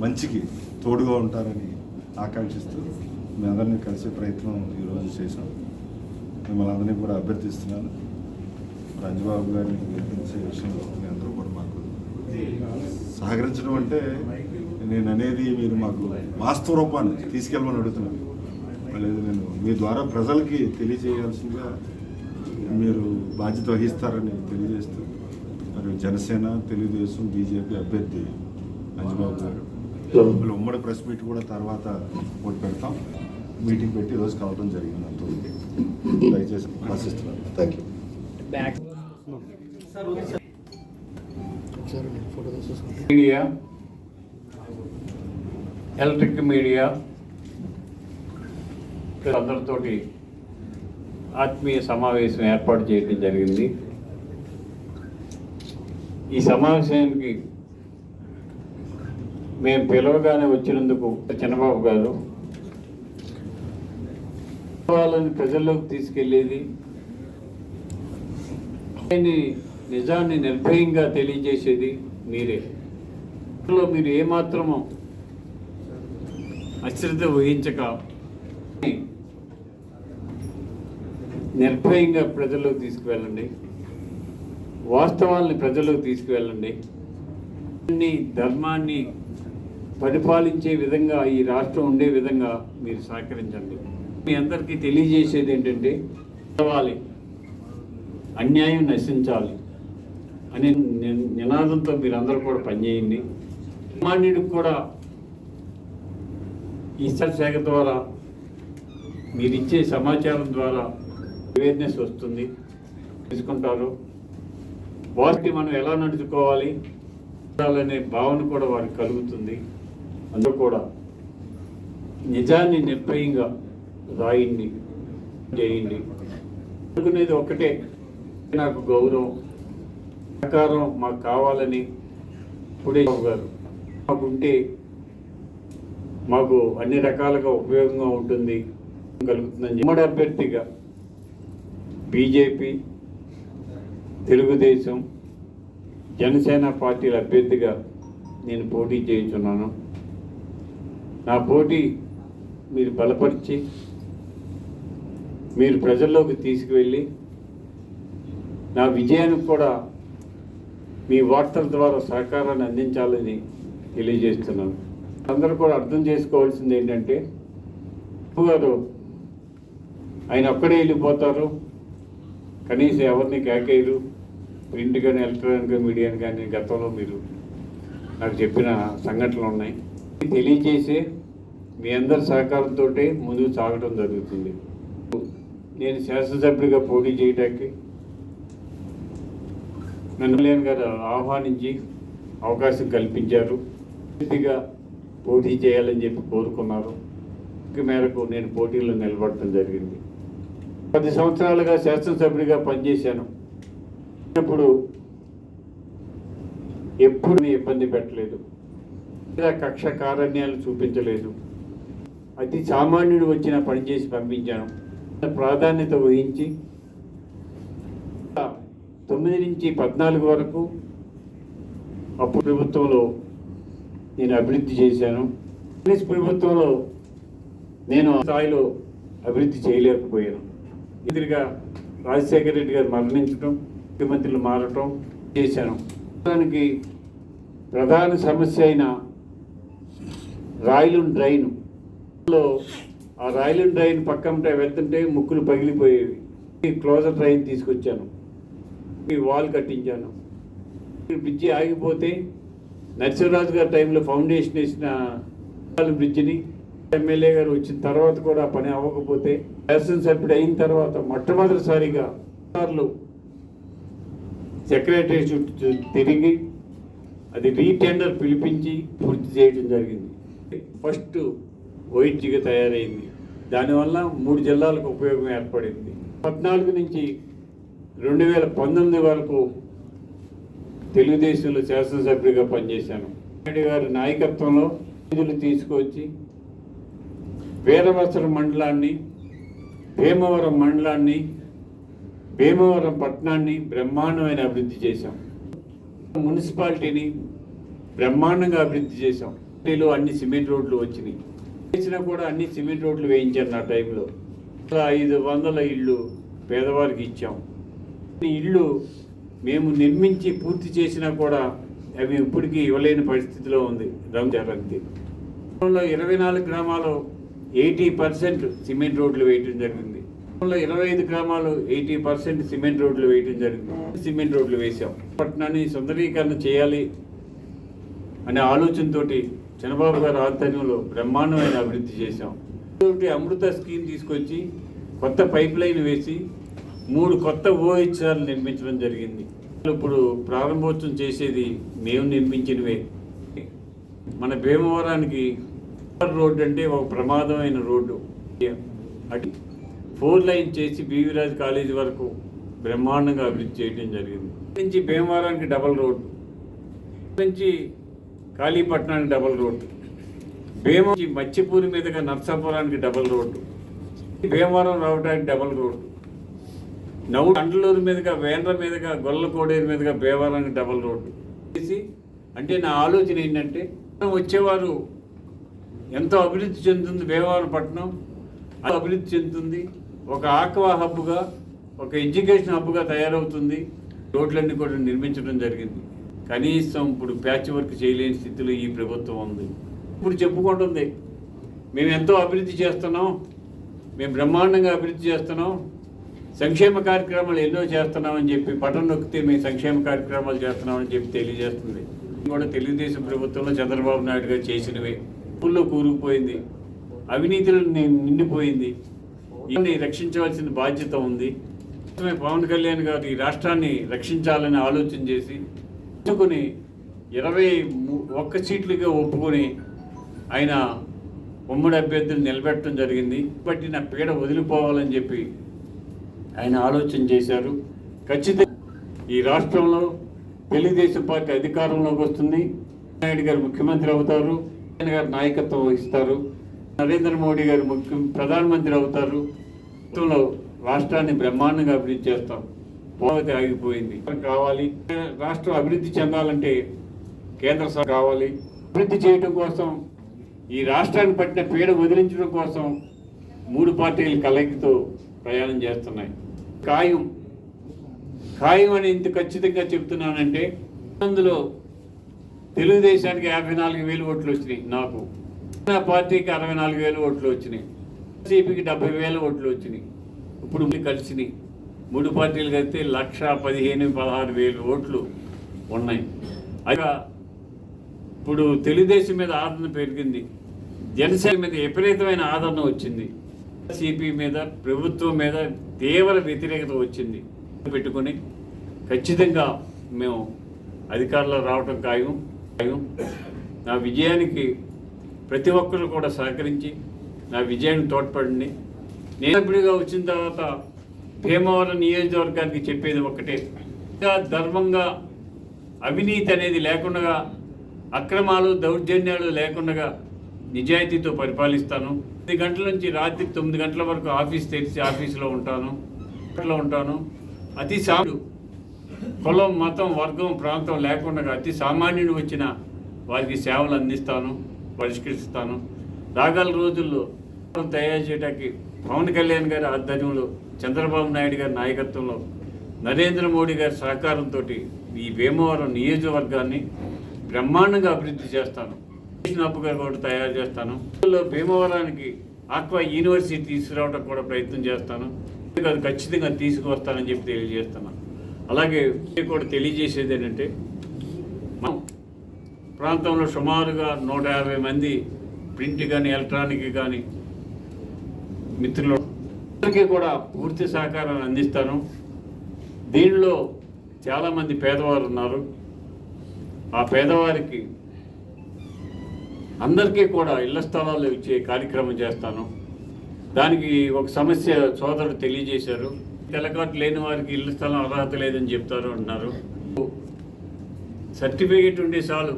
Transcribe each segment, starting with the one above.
మంచికి తోడుగా ఉంటారని ఆకాంక్షిస్తూ మీ అందరినీ కలిసే ప్రయత్నం ఈరోజు చేశాం. మిమ్మల్ని అందరినీ కూడా అభ్యర్థిస్తున్నాను. రంజబాబు గారిని గెలిపించే విషయంలో మీ అందరూ కూడా మాకు సహకరించడం అంటే నేను అనేది మీరు మాకు వాస్తవ రూపాన్ని తీసుకెళ్ళమని అడుగుతున్నాను. లేదు నేను మీ ద్వారా ప్రజలకి తెలియజేయాల్సిందిగా మీరు బాధ్యత వహిస్తారని తెలియజేస్తూ మరి జనసేన తెలుగుదేశం బీజేపీ అభ్యర్థి అంజబాబు గారు. వీళ్ళు ఉమ్మడి ప్రెస్ మీట్ కూడా తర్వాత ఒకటి పెడతాం. మీటింగ్ పెట్టి ఈరోజు కలవడం జరిగింది. అంత దయచేసి ఆశిస్తున్నాను. Thank you media electric media అందరితోటి ఆత్మీయ సమావేశం ఏర్పాటు చేయడం జరిగింది. ఈ సమావేశానికి మేము పిలవగానే వచ్చినందుకు చంద్రబాబు గారు వాళ్ళని ప్రజల్లోకి తీసుకెళ్ళేది నిజాన్ని నిర్భయంగా తెలియజేసేది మీరే. ఇందులో మీరు ఏమాత్రము అశ్రద్ధ వహించక నిర్భయంగా ప్రజల్లోకి తీసుకువెళ్ళండి. వాస్తవాల్ని ప్రజల్లోకి తీసుకువెళ్ళండి. అన్ని ధర్మాన్ని పరిపాలించే విధంగా ఈ రాష్ట్రం ఉండే విధంగా మీరు సహకరించండి. మీ అందరికీ తెలియజేసేది ఏంటంటే చదవాలి అన్యాయం నశించాలి అనే ని- నినాదంతో మీరందరూ కూడా పనిచేయండి. సామాన్యుడికి కూడా ఈస్టర్ శాఖ ద్వారా మీరు ఇచ్చే సమాచారం ద్వారా అవేర్నెస్ వస్తుంది. తెలుసుకుంటారు వాటిని మనం ఎలా నడుచుకోవాలి అనే భావన కూడా వారికి కలుగుతుంది. అందులో కూడా నిజాన్ని నిర్భయంగా రాయండి చేయండి అనుకునేది ఒక్కటే నాకు గౌరవం సహకారం మాకు కావాలని ఇప్పుడే గారు. మాకుంటే మాకు అన్ని రకాలుగా ఉపయోగంగా ఉంటుంది కలుగుతుందని ఉమ్మడి అభ్యర్థిగా బీజేపీ తెలుగుదేశం జనసేన పార్టీల అభ్యర్థిగా నేను పోటీ చేయించున్నాను. నా పోటీ మీరు బలపరిచి మీరు ప్రజల్లోకి తీసుకువెళ్ళి నా విజయానికి కూడా మీ వార్తల ద్వారా సహకారాన్ని అందించాలని తెలియజేస్తున్నాను. అందరూ కూడా అర్థం చేసుకోవాల్సింది ఏంటంటే గారు ఆయన ఒక్కడే వెళ్ళిపోతారు. కనీసం ఎవరిని కేకేయరు ప్రింట్ కానీ ఎలక్ట్రానిక్ మీడియాని కానీ గతంలో మీరు నాకు చెప్పిన సంఘటనలు ఉన్నాయి. తెలియజేసే మీ అందరి సహకారంతో ముందుకు సాగడం జరుగుతుంది. నేను శాసనసభ్యుడిగా పోటీ చేయడానికి నన్ను గారు ఆహ్వానించి అవకాశం కల్పించారు. పూర్తిగా పోటీ చేయాలని చెప్పి కోరుకున్నారు. ఈ మేరకు నేను పోటీలో నిలబడటం జరిగింది. పది సంవత్సరాలుగా శాసనసభ్యుడిగా పనిచేశాను. ఇప్పుడు ఎప్పుడు ఇబ్బంది పెట్టలేదు. లేదా కక్ష కారణ్యాలు చూపించలేదు. అతి సామాన్యుడు వచ్చిన పనిచేసి పంపించాను. ప్రాధాన్యత వహించి తొమ్మిది నుంచి పద్నాలుగు వరకు అప్పుడు ప్రభుత్వంలో నేను అభివృద్ధి చేశాను. కాంగ్రెస్ ప్రభుత్వంలో నేను ఆ స్థాయిలో అభివృద్ధి చేయలేకపోయాను. ఎదురుగా రాజశేఖర రెడ్డి గారు మరణించడం ముఖ్యమంత్రులు మారటం చేశాను. దానికి ప్రధాన సమస్య అయిన రాయలు డ్రైను ఆ రాయల్ ట్రైన్ పక్కన వెళ్తుంటే ముక్కులు పగిలిపోయేవి. క్లోజర్ ట్రైన్ తీసుకొచ్చాను. ఈ వాల్ కట్టించాను. బ్రిడ్జి ఆగిపోతే నరసింహరాజు గారి టైంలో ఫౌండేషన్ వేసిన బ్రిడ్జిని ఎమ్మెల్యే గారు వచ్చిన తర్వాత కూడా పని అవ్వకపోతే శాసనసభ్యుడు అయిన తర్వాత మొట్టమొదటిసారిగా సార్లు సెక్రటరీ చుట్టూ తిరిగి అది రీటెండర్ పిలిపించి పూర్తి చేయడం జరిగింది. ఫస్ట్ వైద్యగా తయారైంది. దానివల్ల మూడు జిల్లాలకు ఉపయోగం ఏర్పడింది. పద్నాలుగు నుంచి రెండు వేల పంతొమ్మిది వరకు తెలుగుదేశంలో శాసనసభ్యుడిగా పనిచేశాను. నాయుడు గారి నాయకత్వంలో నిధులు తీసుకొచ్చి వీరవసర మండలాన్ని భీమవరం మండలాన్ని భీమవరం పట్టణాన్ని బ్రహ్మాండమైన అభివృద్ధి చేశాం. మున్సిపాలిటీని బ్రహ్మాండంగా అభివృద్ధి చేశాం. అన్ని సిమెంట్ రోడ్లు వచ్చినాయి. వేసినా కూడా అన్ని సిమెంట్ రోడ్లు వేయించారు నా టైంలో. ఐదు వందల ఇళ్ళు పేదవారికి ఇచ్చాం. ఈ ఇళ్ళు మేము నిర్మించి పూర్తి చేసినా కూడా అవి ఇప్పటికీ ఇవ్వలేని పరిస్థితిలో ఉంది రంజారంతి ఇరవై నాలుగు గ్రామాలు ఎయిటీ పర్సెంట్ సిమెంట్ రోడ్లు వేయటం జరిగింది. ఇరవై ఐదు గ్రామాలు ఎయిటీ పర్సెంట్ సిమెంట్ రోడ్లు వేయటం జరిగింది. సిమెంట్ రోడ్లు వేసాం పట్టణాన్ని సుందరీకరణ చేయాలి. అనే ఆలోచనతోటి చంద్రబాబు గారి ఆధ్వర్యంలో బ్రహ్మాండమైన అభివృద్ధి చేశాం. అమృత స్కీమ్ తీసుకొచ్చి కొత్త పైప్ లైన్ వేసి మూడు కొత్త ఓహెచ్ఆర్లు నిర్మించడం జరిగింది. ఇప్పుడు ప్రారంభోత్సవం చేసేది మేము నిర్మించినవే. మన భీమవరానికి రోడ్డు అంటే ఒక ప్రమాదమైన రోడ్డు. అటు ఫోర్ లైన్ చేసి బీవీరాజ్ కాలేజీ వరకు బ్రహ్మాండంగా అభివృద్ధి చేయడం జరిగింది. నుంచి భీమవరానికి డబల్ రోడ్డు. నుంచి కాళీపట్నానికి డబల్ రోడ్డు. భీమ మత్స్యపూరి మీదుగా నర్సాపురానికి డబల్ రోడ్డు. భీమవరం రావడానికి డబల్ రోడ్డు. నవ్వు అండలూరు మీదుగా వేంద్ర మీదుగా గొల్లకోడేరు మీదుగా భీమవరానికి డబల్ రోడ్డు. చేసి అంటే నా ఆలోచన ఏంటంటే వచ్చేవారు ఎంతో అభివృద్ధి చెందుతుంది భీమవరం పట్టణం. అభివృద్ధి చెందుతుంది. ఒక ఆక్వా హబ్గా ఒక ఎడ్యుకేషన్ హబ్గా తయారవుతుంది. రోడ్లన్నీ కూడా నిర్మించడం జరిగింది. కనీసం ఇప్పుడు ప్యాచ్ వర్క్ చేయలేని స్థితిలో ఈ ప్రభుత్వం ఉంది. ఇప్పుడు చెప్పుకుంటుంది. మేము ఎంతో అభివృద్ధి చేస్తున్నాం. మేము బ్రహ్మాండంగా అభివృద్ధి చేస్తున్నాం. సంక్షేమ కార్యక్రమాలు ఎన్నో చేస్తున్నామని చెప్పి పట్టణ నొక్కితే మేము సంక్షేమ కార్యక్రమాలు చేస్తున్నామని చెప్పి తెలియజేస్తుంది. కూడా తెలుగుదేశం ప్రభుత్వంలో చంద్రబాబు నాయుడు గారు చేసినవే. పుల్లో కూరుకుపోయింది. అవినీతిలో నేను నిండిపోయింది. ఇవన్నీ రక్షించవలసిన బాధ్యత ఉంది. పవన్ కళ్యాణ్ గారు ఈ రాష్ట్రాన్ని రక్షించాలని ఆలోచన చేసి ఒప్పుకొని ఇరవై ఒక్క సీట్లుగా ఒప్పుకొని ఆయన ఉమ్మడి అభ్యర్థిని నిలబెట్టడం జరిగింది. పట్టిన పీడ వదిలిపోవాలని చెప్పి ఆయన ఆలోచన చేశారు. ఖచ్చితంగా ఈ రాష్ట్రంలో తెలుగుదేశం పార్టీ అధికారంలోకి వస్తుంది. నాయుడు గారు ముఖ్యమంత్రి అవుతారు. ఆయన గారు నాయకత్వం వహిస్తారు. నరేంద్ర మోడీ గారు ముఖ్య ప్రధానమంత్రి అవుతారు. మొత్తంలో రాష్ట్రాన్ని బ్రహ్మాండంగా అభివృద్ధి చేస్తాం. పోతే ఆగిపోయింది కావాలి. రాష్ట్రం అభివృద్ధి చెందాలంటే కేంద్ర సర్కార్ కావాలి. అభివృద్ధి చేయడం కోసం ఈ రాష్ట్రాన్ని పట్టిన పీడ వదిలించడం కోసం మూడు పార్టీల కలయికతో ప్రయాణం చేస్తున్నాయి. ఖాయం. ఖాయం అని ఇంత ఖచ్చితంగా చెప్తున్నానంటే అందులో తెలుగుదేశానికి యాభై నాలుగు వేలు ఓట్లు వచ్చినాయి నాకు. నా పార్టీకి అరవై నాలుగు వేలు ఓట్లు వచ్చినాయి. సిపికి డెబ్బై వేల ఓట్లు వచ్చినాయి. ఇప్పుడు కలిసినాయి. మూడు పార్టీలు కలిస్తే లక్ష పదిహేను పదహారు వేలు ఓట్లు ఉన్నాయి. అలా ఇప్పుడు తెలుగుదేశం మీద ఆదరణ పెరిగింది. జనసేన మీద విపరీతమైన ఆదరణ వచ్చింది. సిపి మీద ప్రభుత్వం మీద తీవ్ర వ్యతిరేకత వచ్చింది. పెట్టుకొని ఖచ్చితంగా మేము అధికారంలో రావటం ఖాయం. ఖాయం. నా విజయానికి ప్రతి ఒక్కరు కూడా సహకరించి నా విజయాన్ని తోడ్పడండి. నేను సభ్యుడిగా వచ్చిన తర్వాత భీమవరం నియోజకవర్గానికి చెప్పేది ఒకటే ధర్మంగా అవినీతి అనేది లేకుండా అక్రమాలు దౌర్జన్యాలు లేకుండా నిజాయితీతో పరిపాలిస్తాను. పది గంటల నుంచి రాత్రి తొమ్మిది గంటల వరకు ఆఫీస్ తెరిచి ఆఫీసులో ఉంటాను అట్లా ఉంటాను. అతి సాడు కులం మతం వర్గం ప్రాంతం లేకుండా అతి సామాన్యుడు వచ్చిన వారికి సేవలు అందిస్తాను పరిష్కరిస్తాను. రాగల రోజుల్లో తయారు చేయడానికి పవన్ కళ్యాణ్ గారి ఆధ్వర్యంలో చంద్రబాబు నాయుడు గారి నాయకత్వంలో నరేంద్ర మోడీ గారి సహకారంతో ఈ భీమవరం నియోజకవర్గాన్ని బ్రహ్మాండంగా అభివృద్ధి చేస్తాను. అప్పుగా కూడా తయారు చేస్తాను. భీమవరానికి ఆక్వా యూనివర్సిటీ తీసుకురావడం కూడా ప్రయత్నం చేస్తాను. అది ఖచ్చితంగా తీసుకువస్తానని చెప్పి తెలియజేస్తున్నాను. అలాగే కూడా తెలియజేసేది ఏంటంటే మనం ప్రాంతంలో సుమారుగా నూట యాభై మంది ప్రింట్ కానీ ఎలక్ట్రానిక్ కానీ మిత్రులు అందరికీ కూడా పూర్తి సహకారాన్ని అందిస్తాను. దీనిలో చాలామంది పేదవారు ఉన్నారు. ఆ పేదవారికి అందరికీ కూడా ఇళ్ళ స్థలాలు ఇచ్చే కార్యక్రమం చేస్తాను. దానికి ఒక సమస్య సోదరుడు తెలియజేశారు. తెలకాటు లేని వారికి ఇళ్ళ స్థలం అర్హత లేదని చెప్తారు అంటున్నారు. సర్టిఫికేట్ ఉండే చాలు.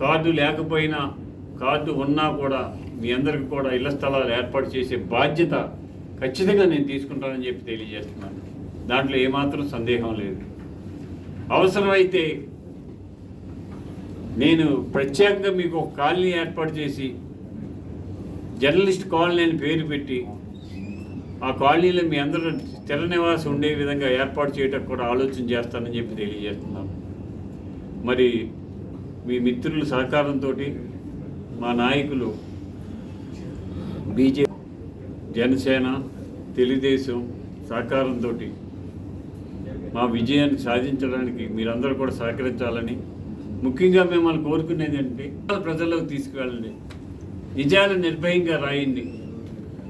కార్డు లేకపోయినా కార్డు ఉన్నా కూడా మీ అందరికి కూడా ఇళ్ళ స్థలాలు ఏర్పాటు చేసే బాధ్యత ఖచ్చితంగా నేను తీసుకుంటానని చెప్పి తెలియజేస్తున్నాను. దాంట్లో ఏమాత్రం సందేహం లేదు. అవసరమైతే నేను ప్రత్యేకంగా మీకు ఒక కాలనీ ఏర్పాటు చేసి జర్నలిస్ట్ కాలనీ అని పేరు పెట్టి ఆ కాలనీలో మీ అందరూ స్థిర నివాసం ఉండే విధంగా ఏర్పాటు చేయటం కూడా ఆలోచన చేస్తానని చెప్పి తెలియజేస్తున్నాను. మరి మీ మిత్రుల సహకారంతో మా నాయకులు బీజేపీ జనసేన తెలుగుదేశం సహకారంతో మా విజయాన్ని సాధించడానికి మీరందరూ కూడా సహకరించాలని ముఖ్యంగా మిమ్మల్ని కోరుకునేది అంటే ప్రజల్లోకి తీసుకువెళ్ళండి. నిజాలు నిర్భయంగా రాయండి.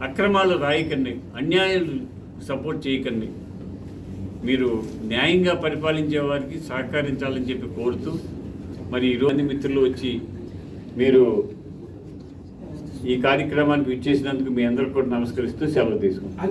అక్రమాలు రాయకండి. అన్యాయాలు సపోర్ట్ చేయకండి. మీరు న్యాయంగా పరిపాలించే వారికి సహకరించాలని చెప్పి కోరుతూ మరి ఈరోజు మిత్రులు వచ్చి మీరు ఈ కార్యక్రమానికి విచ్చేసినందుకు మీ అందరికీ కూడా నమస్కరిస్తూ సెలవు తీసుకుంటాం